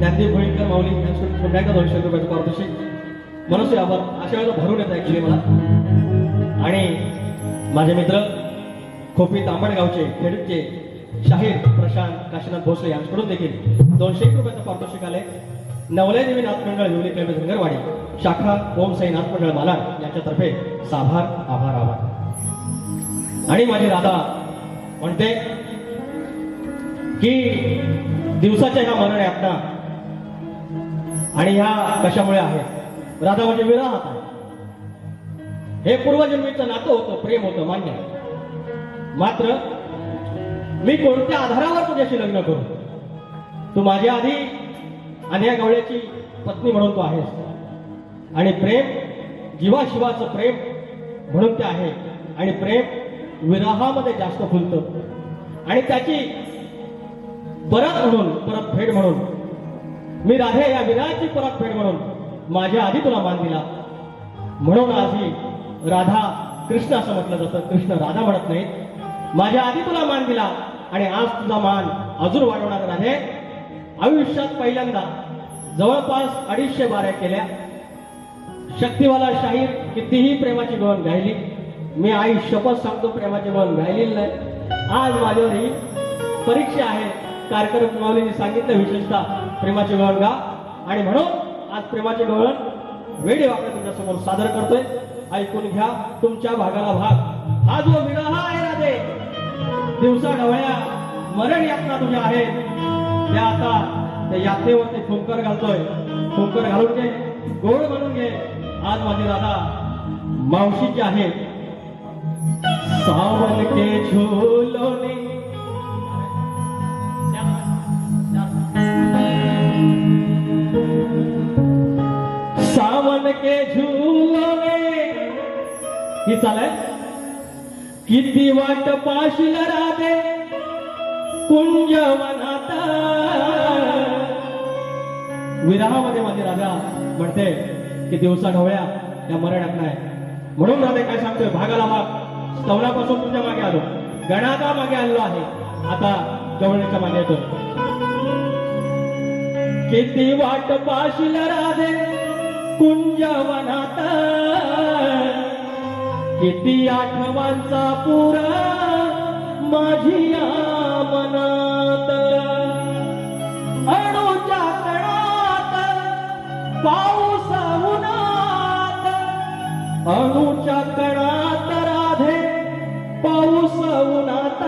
ज्ञानदेव भोईकर माऊली यांच्याकडून पुन्हा एकदा दोनशे रुपयाचं पारितोषिक मनसे आभार अशा वेळेला भरून येतं ऍक्च्युली मला. आणि माझे मित्र खोपी तांबडगावचे खेडूतचे शाहीर प्रशांत काशीनाथ भोसले यांच्याकडून देखील दोनशे एक रुपयाचं पारितोषिक आले नवले देवी नाथमंडळ मंडळ धनगरवाडी शाखा ओम साई नाथ मंडळ मालाड यांच्यातर्फे साभार आभार आभार. आणि माझी राधा म्हणते की दिवसाच्या ह्या मरण यातना आणि ह्या कशामुळे आहेत राधा म्हणजे विराहात आहे हे पूर्वजन्मीचं नातं होतं प्रेम होतं मान्य. मात्र मी कोणत्या आधारावर तुझ्याशी लग्न करू? तू माझ्या आधी अन्या गवळ्याची पत्नी म्हणून तू आहेस. आणि प्रेम जीवाशिवाचं प्रेम म्हणून ते आहे. आणि प्रेम विराहामध्ये जास्त फुलतं. आणि त्याची परत म्हणून परत फेड म्हणून मी राधे या विनायकची परत फेड म्हणून माझ्या आधी तुला मान दिला. म्हणून आज ही राधा कृष्ण असं म्हटलं जातं. कृष्ण राधा म्हणत नाही. माझ्या आधी तुला मान दिला आणि आज तुझा मान अजून वाढवणार राधे. आयुष्यात पहिल्यांदा जवळपास अडीचशे बाऱ्या केल्या. शक्तिवाला शाहीर कितीही प्रेमाची गवण गायली मी आई शपथ सांगतो प्रेमाची गवण गायलेली नाही. आज माझ्यावर ही परीक्षा आहे कार्यक्रम माऊलीने सांगितलं विशेषतः प्रेमाचे गवण गा. आणि म्हणून आज प्रेमाचे गवळण वेळी वाकडे तुमच्यासमोर सादर करतोय. ऐकून घ्या तुमच्या भागाला भाग. हा जो विरह आहे ना ते दिवसा ढवळ्या मरण यातना तुझ्या आहेत त्या आता त्या यात्रेवरती फुंकर घालतोय. फुंकर घालून घे गोड बनून घे. आज माझी दादा मावशीची आहे सावन के झूलोने ही चालाय किती वाट पाशील राधे कुंजवनात. विराहामध्ये माझे राजा म्हणते की दिवसा ढवळ्या या मरणात नाही. म्हणून राधे काय सांगतोय? भागाला भाग स्तवनापासून तुझ्या मागे आलो. गणाचा मागे आलो आहे. आता जवळच्या मागे येतो. किती वाट पाशील राधे कुंजवनात. किती आठवांचा पुरा माझी मनात. अडूच्या कणात पाऊस उन्हात अणूच्या कणात राधे पाऊस उन्हात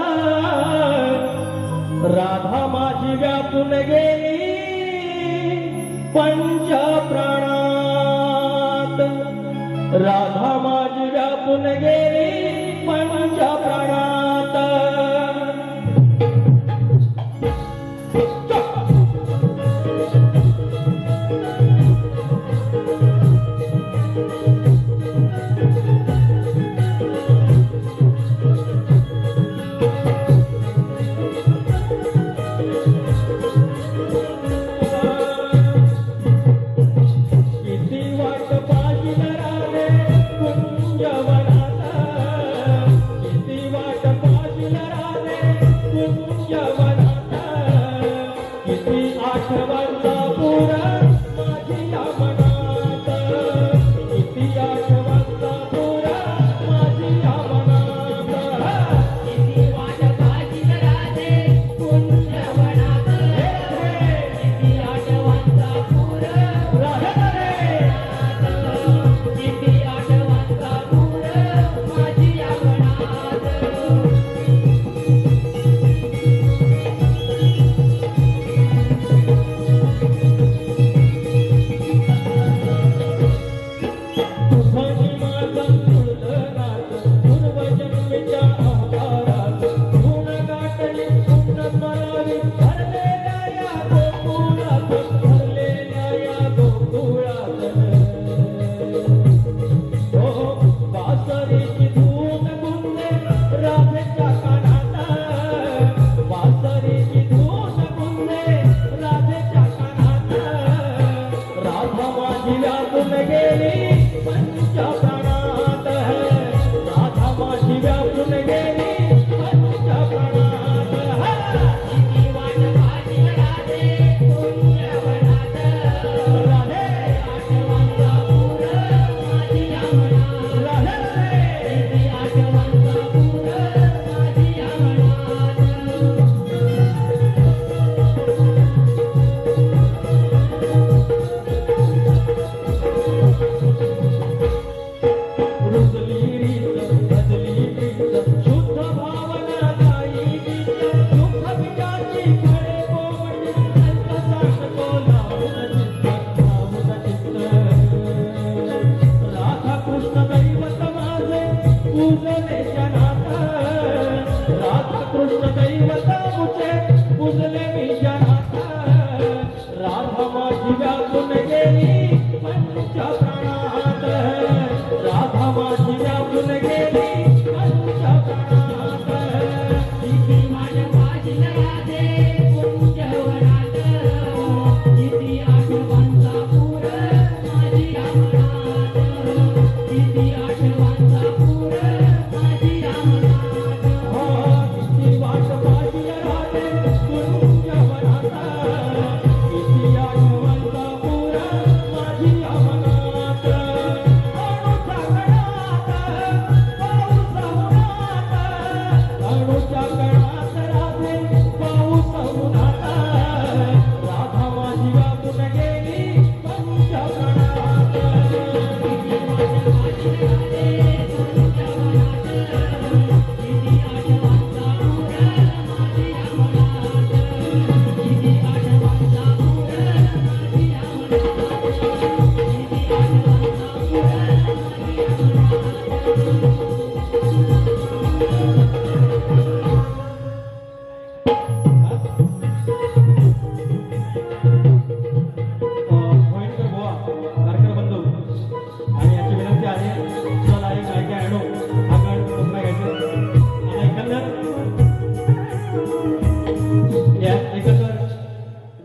राधा माझी व्यापून गेली पंच प्राणात राधा माझी व्यापून गेली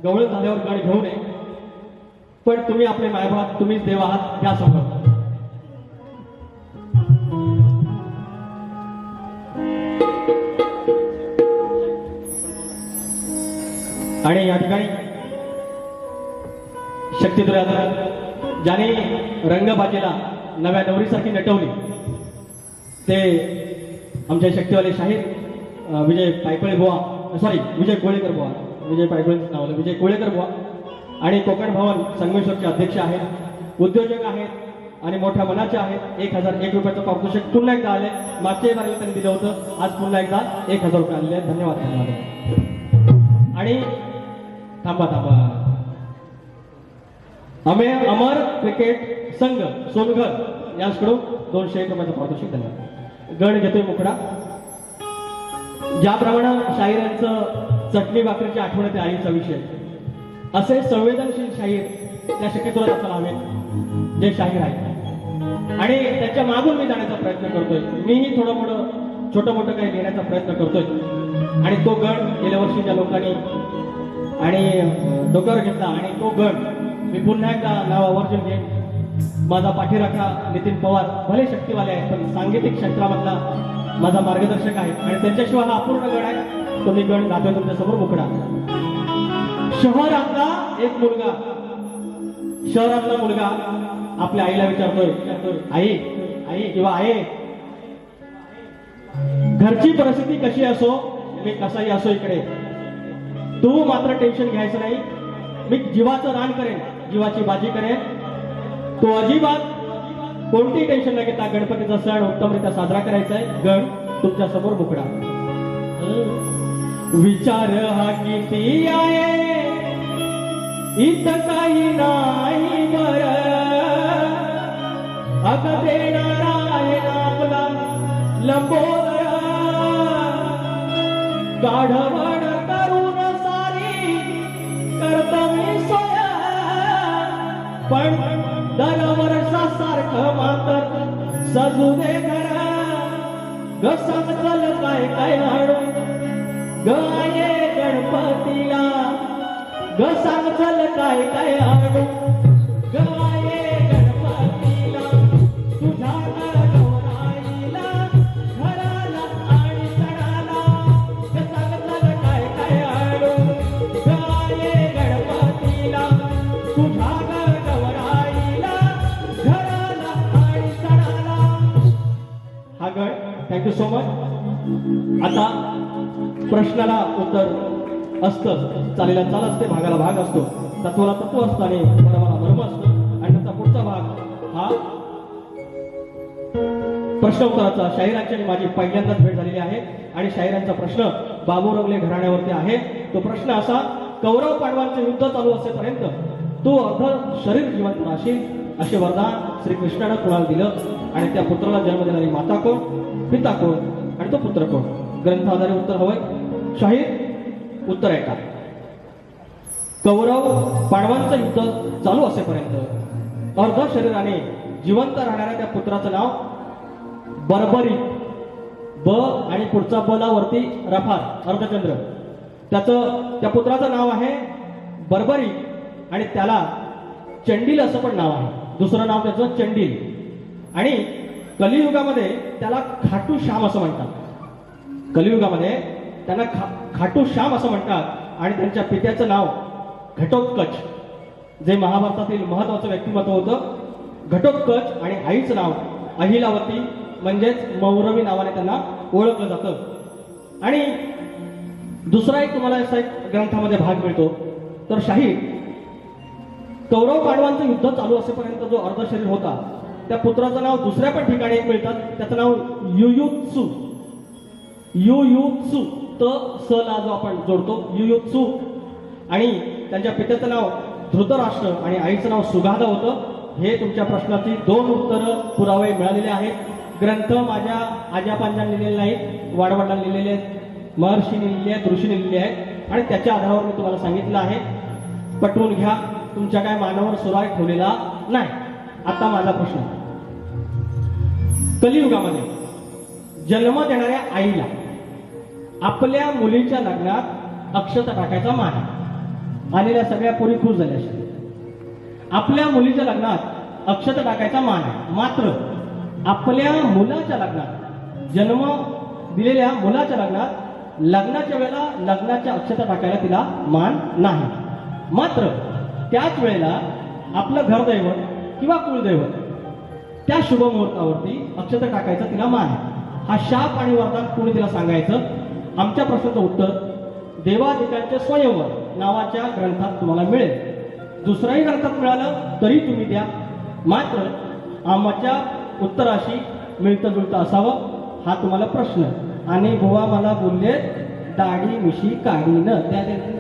गवळ झाल्यावर गाडी घेऊ नये. पण तुम्ही आपले मायबाप तुम्हीच देव आहात घ्या समोर ज्याने रंगबाजीला नव्या नवरीसारखी नटवली ते आमचे शक्तीवाले शाहीर विजय पायकोळे बुवा सॉरी विजय कोळेकर बुवा विजय पायकोळेचं नाव विजय कोळेकर बुवा आणि कोकण भवन संगमेश्वरचे अध्यक्ष आहेत उद्योजक आहेत आणि मोठ्या मनाचे आहेत. एक हजार एक रुपयाचं पारितोषिक पुन्हा एकदा आले. मागच्याही बारीला त्यांनी दिलं होतं. आज पुन्हा एकदा एक हजार रुपये आलेले आहेत. धन्यवाद धन्यवाद. आणि थांबा थांबा. अमे अमर क्रिकेट संघ सोनगड यांच्याकडून दोनशे एक रुपयाचं पारितोषिक देणार. गण घेतोय मुकडा. ज्याप्रमाणे शाहिरांचं चटणी भाकरीची आठवण येते आईचा विषय. असे संवेदनशील शाहीर त्या शक्यतोला असायला हवे जे शाहीर आहेत. आणि त्याच्या मागून मी जाण्याचा प्रयत्न करतोय. मीही थोडं मोठं छोटं मोठं काही घेण्याचा प्रयत्न करतोय. आणि तो गण गेल्या वर्षी त्या लोकांनी आणि डोक्यावर घेतला आणि तो गण मी पुन्हा एकदा नाव आवर्जून घेईन. माझा पाठीराखा नितीन पवार भले शक्तीवाले आहेत पण सांगीतिक क्षेत्रामधला माझा मार्गदर्शक आहे. आणि त्यांच्याशिवाय हा अपूर्ण गण आहे. तो मी गण गातोय तुमच्यासमोर मुकडा. शहरातला एक मुलगा शहरातला मुलगा आपल्या आईला विचारतोय विचारतोय आई आई किंवा आई घरची परिस्थिती कशी असो मी कसाही असो इकडे. तू मात्र टेन्शन घ्यायचं नाही. मी जीवाचं रान करेन. जीवाची बाजी करेल. तो अजिबात कोणती टेन्शन न घेता गणपतीचा सण उत्तमरित्या साजरा करायचा आहे. गण तुमच्यासमोर मुकडा विचार हा किती आहे. इथं काही नाही बर. अग देणारा आहे आपला लंबोदर. गाढवा पण दरवर्षासारखं मात्र सजू दे घर ग समजल काय काय आणू गाये गणपतीला. ग चल काय काय हाडू प्रश्नाला उत्तर असतं. चालेला चाल असते भागाला भाग असतो. तत्वाला तत्व असतं आणि मनाला मर्म असतं. आणि त्याचा पुढचा भाग हा प्रश्न उत्तराचा. शाहिरांची आणि माझी पहिल्यांदाच भेट झालेली आहे. आणि शाहिरांचा प्रश्न बाबूरंगले घराण्यावरती आहे. तो प्रश्न असा कौरव पांडवांचे युद्ध चालू असेपर्यंत तू अर्ध शरीर जिवंत राहशील असे वरदान श्रीकृष्णानं कुणाला दिलं? आणि त्या पुत्राला जन्म देणारी माता कोण? पिता कोण? आणि तो पुत्र कोण? ग्रंथ आधारे उत्तर हवंय. शाहीर उत्तर आहे का कौरव पांडवांचं युद्ध चालू असेपर्यंत अर्ध शरीराने जिवंत राहणाऱ्या त्या पुत्राचं नाव बर्बरी ब आणि पुढचा बलावरती रफार अर्धचंद्र. त्याचं त्या पुत्राचं नाव आहे बरबरी आणि त्याला चंडील असं पण नाव आहे. दुसरं नाव त्याचं चंडील. आणि कलियुगामध्ये त्याला खाटू श्याम असं म्हणतात. कलियुगामध्ये त्यांना खा खाटू श्याम असं म्हणतात आणि त्यांच्या पित्याचं नाव घटोत्कच जे महाभारतातील महत्वाचं व्यक्तिमत्व होतं. घटोत्कच आणि आईचं नाव अहिलावती म्हणजेच मौरवी नावाने त्यांना ओळखलं जातं. आणि दुसरा एक तुम्हाला असा एक ग्रंथामध्ये भाग मिळतो. तर शाहीर कौरव पांडवांचं युद्ध चालू असेपर्यंत जो अर्धशरीर होता त्या पुत्राचं नाव दुसऱ्या पण ठिकाणी मिळतात. त्याचं नाव युयुत्सू. युयुत्सु त स ला जो आपण जोडतो युयुत्सु आणि त्यांच्या पित्याचं नाव धृतराष्ट्र आणि आईचं नाव सुगाधा होतं. हे तुमच्या प्रश्नाची दोन उत्तरं पुरावे मिळालेले आहेत. ग्रंथ माझ्या आजापांजाने लिहिलेले नाहीत वाडवडिलांनी लिहिलेले आहेत महर्षीने लिहिले आहेत ऋषीने लिहिले आहेत. आणि त्याच्या आधारावर मी तुम्हाला सांगितलं आहे. पटवून घ्या तुमच्या काय मानावर सुराग ठेवलेला नाही. आता माझा प्रश्न. कलियुगामध्ये जन्म देणाऱ्या आईला आपल्या मुलीच्या लग्नात अक्षता टाकायचा मान आहे. आलेल्या सगळ्या पोरी खुश झाल्या आपल्या मुलीच्या लग्नात अक्षता टाकायचा मान आहे. मात्र आपल्या मुलाच्या लग्नात जन्म दिलेल्या मुलाच्या लग्नात लग्नाच्या वेळेला लग्नाच्या अक्षता टाकायला तिला मान नाही. मात्र त्याच वेळेला आपलं घरदैवत किंवा कुलदैवत त्या शुभ मुहूर्तावरती अक्षता टाकायचा तिला मान हा शाप आणि वरदान कोणी तिला सांगायचं? आमच्या प्रश्नाचं उत्तर देवादिकांचे स्वयंवर नावाच्या ग्रंथात तुम्हाला मिळेल. दुसऱ्याही ग्रंथात मिळालं तरी तुम्ही द्या. मात्र आमच्या उत्तराशी मिळतं जुळतं असावं हा तुम्हाला प्रश्न. आणि बुवा मला बोलले दाढी मिशी काढी त्या त्या-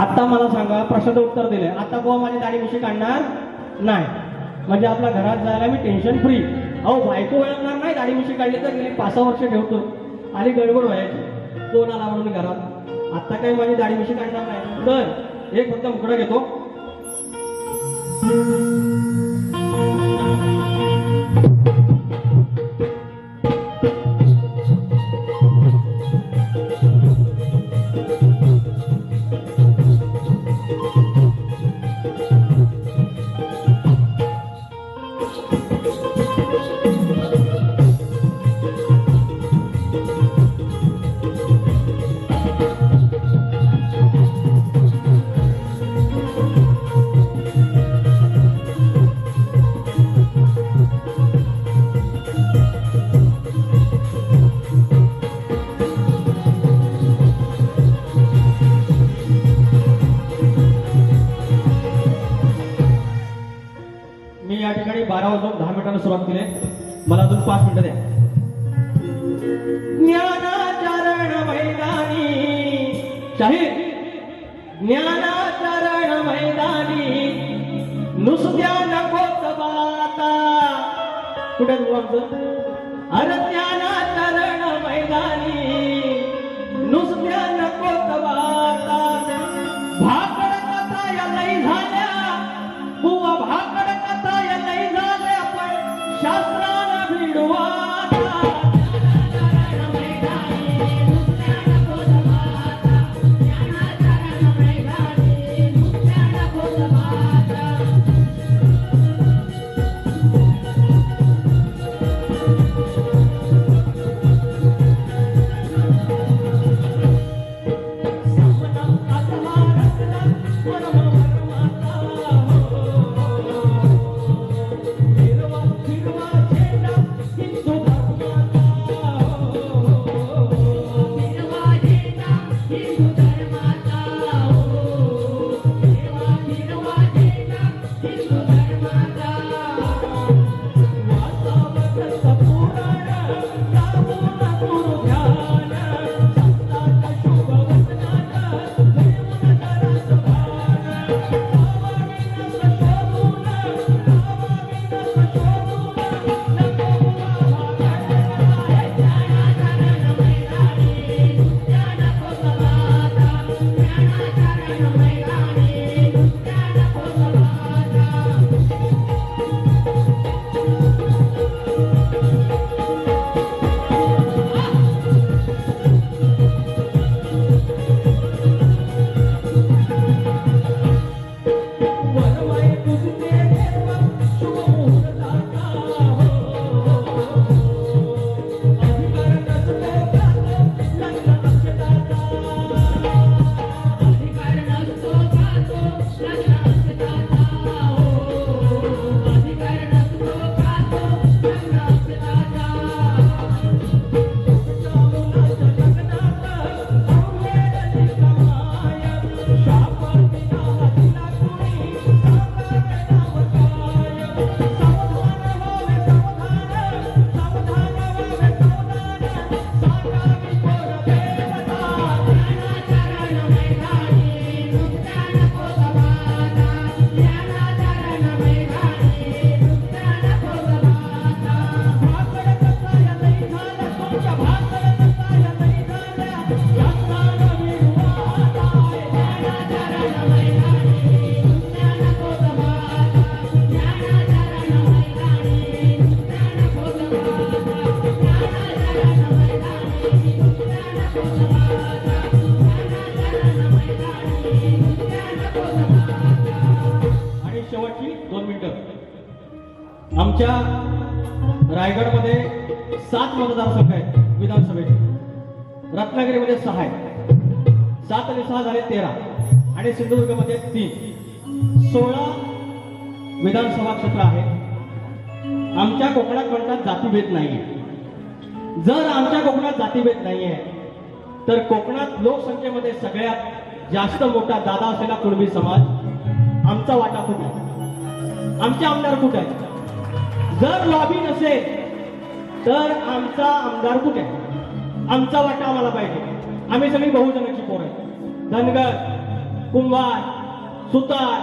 आता मला सांगा प्रश्नाचं उत्तर दिलंय. आता बुवा माझी दाढी मिशी काढणार नाही. म्हणजे आपल्या घरात जायला मी टेन्शन फ्री अहो बायको ओळखणार नाही दाढी उशी काढली तर गेली पाच सहा वर्ष ठेवतो आणि गडबड व्हायची. कोण आला म्हणून घरात. आता काही माझी दाढी उशी काढणार नाही. तर एक फक्त मुकडा घेतो. मला अजून आणि सिंधुदुर्गमध्ये तीन. सोळा विधानसभा क्षेत्र आहे आमच्या कोकणात म्हणतात जातीभेद नाहीये. जर आमच्या कोकणात जातीभेद नाहीये तर कोकणात लोकसंख्येमध्ये सगळ्यात जास्त मोठा दादा असलेला कुणबी समाज आमचा वाटा कुठे आहे? आमचे आमदार कुठे आहेत? जर लॉबी नसेल तर आमचा आमदार कुठे आहे? आमचा वाटा आम्हाला पाहिजे. आम्ही सगळी बहुजनाची पोर आहे धनगर कुंभार सुतार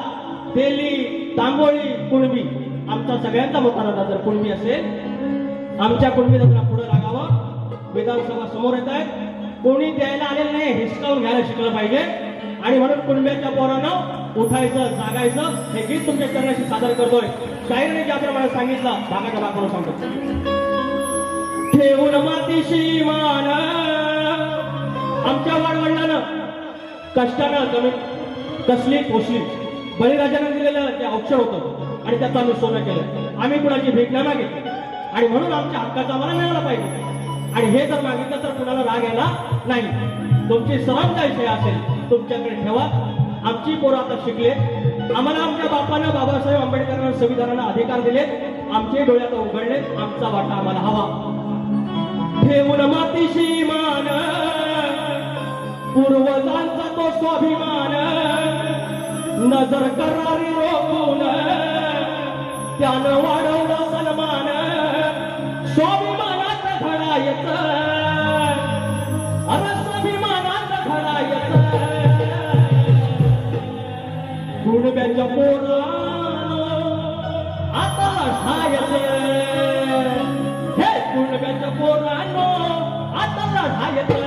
तेली तांबोळी कुणबी. आमचा सगळ्यांचा मतदार जर कुणबी असेल. आमच्या कुणबी लग्न पुढे लागावं. विधानसभा समोर येत आहेत. कोणी द्यायला आलेलं नाही हिसकावून घ्यायला शिकलं पाहिजे. आणि म्हणून कुणब्याच्या पोरानं उठायचं जागायचं हे गीत तुमच्या चरणाशी सादर करतोय. शाहीरने ज्याप्रमाणे सांगितलं भागाच्या भागावर सांगतो. ठेवून मातीशी मान आमच्या वाडवडिलानं कष्टानं जमीन कसली पोषली बळीराजाने दिलेलं ते औक्षण होतं आणि त्याचं आम्ही सोनं केलं. आम्ही कुणाची भेट नाही मागितली. आणि म्हणून आमच्या हक्काचा आम्हाला मिळाला पाहिजे. आणि हे जर मागितलं तर कुणाला राग यायला नाही. तुमची सर्वांचा विषय असेल तुमच्याकडे ठेवा. आमची पोरं आता शिकले आम्हाला आमच्या बापानं बाबासाहेब आंबेडकरांना संविधानाला अधिकार दिले आमचे डोळे आता उघडले आमचा वाटा आम्हाला हवा. ठेवून मातीशी मान पूर्वजांचा तो स्वाभिमान नजर करारी रोखून त्यानं वाढवला सन्मान. स्वाभिमानाचा घडा येत. अरे स्वाभिमानाचा घडा येत. गुडब्याच्या पोरानं आता लढायचं. हे गुडब्याच्या पोरानो आता लढायचं.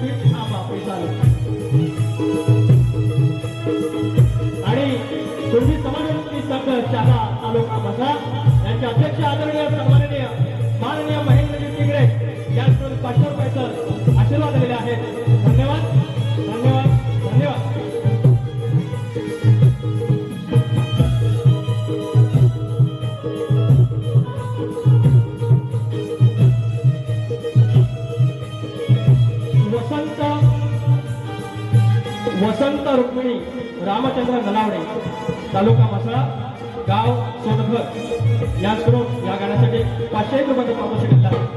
शुभेच्छा देण्यापूर्वी थांबा, पैसा आणि तुम्ही समाजमुक्ती संघ शाखा तालुका बसा. यांचे अध्यक्ष आदरणीय रामचंद्र नलावडे तालुका मसळा गाव सोनभर या स्रोत या गाण्यासाठी पाचशे रुपयाचं पारितोषिक दिलं आहे.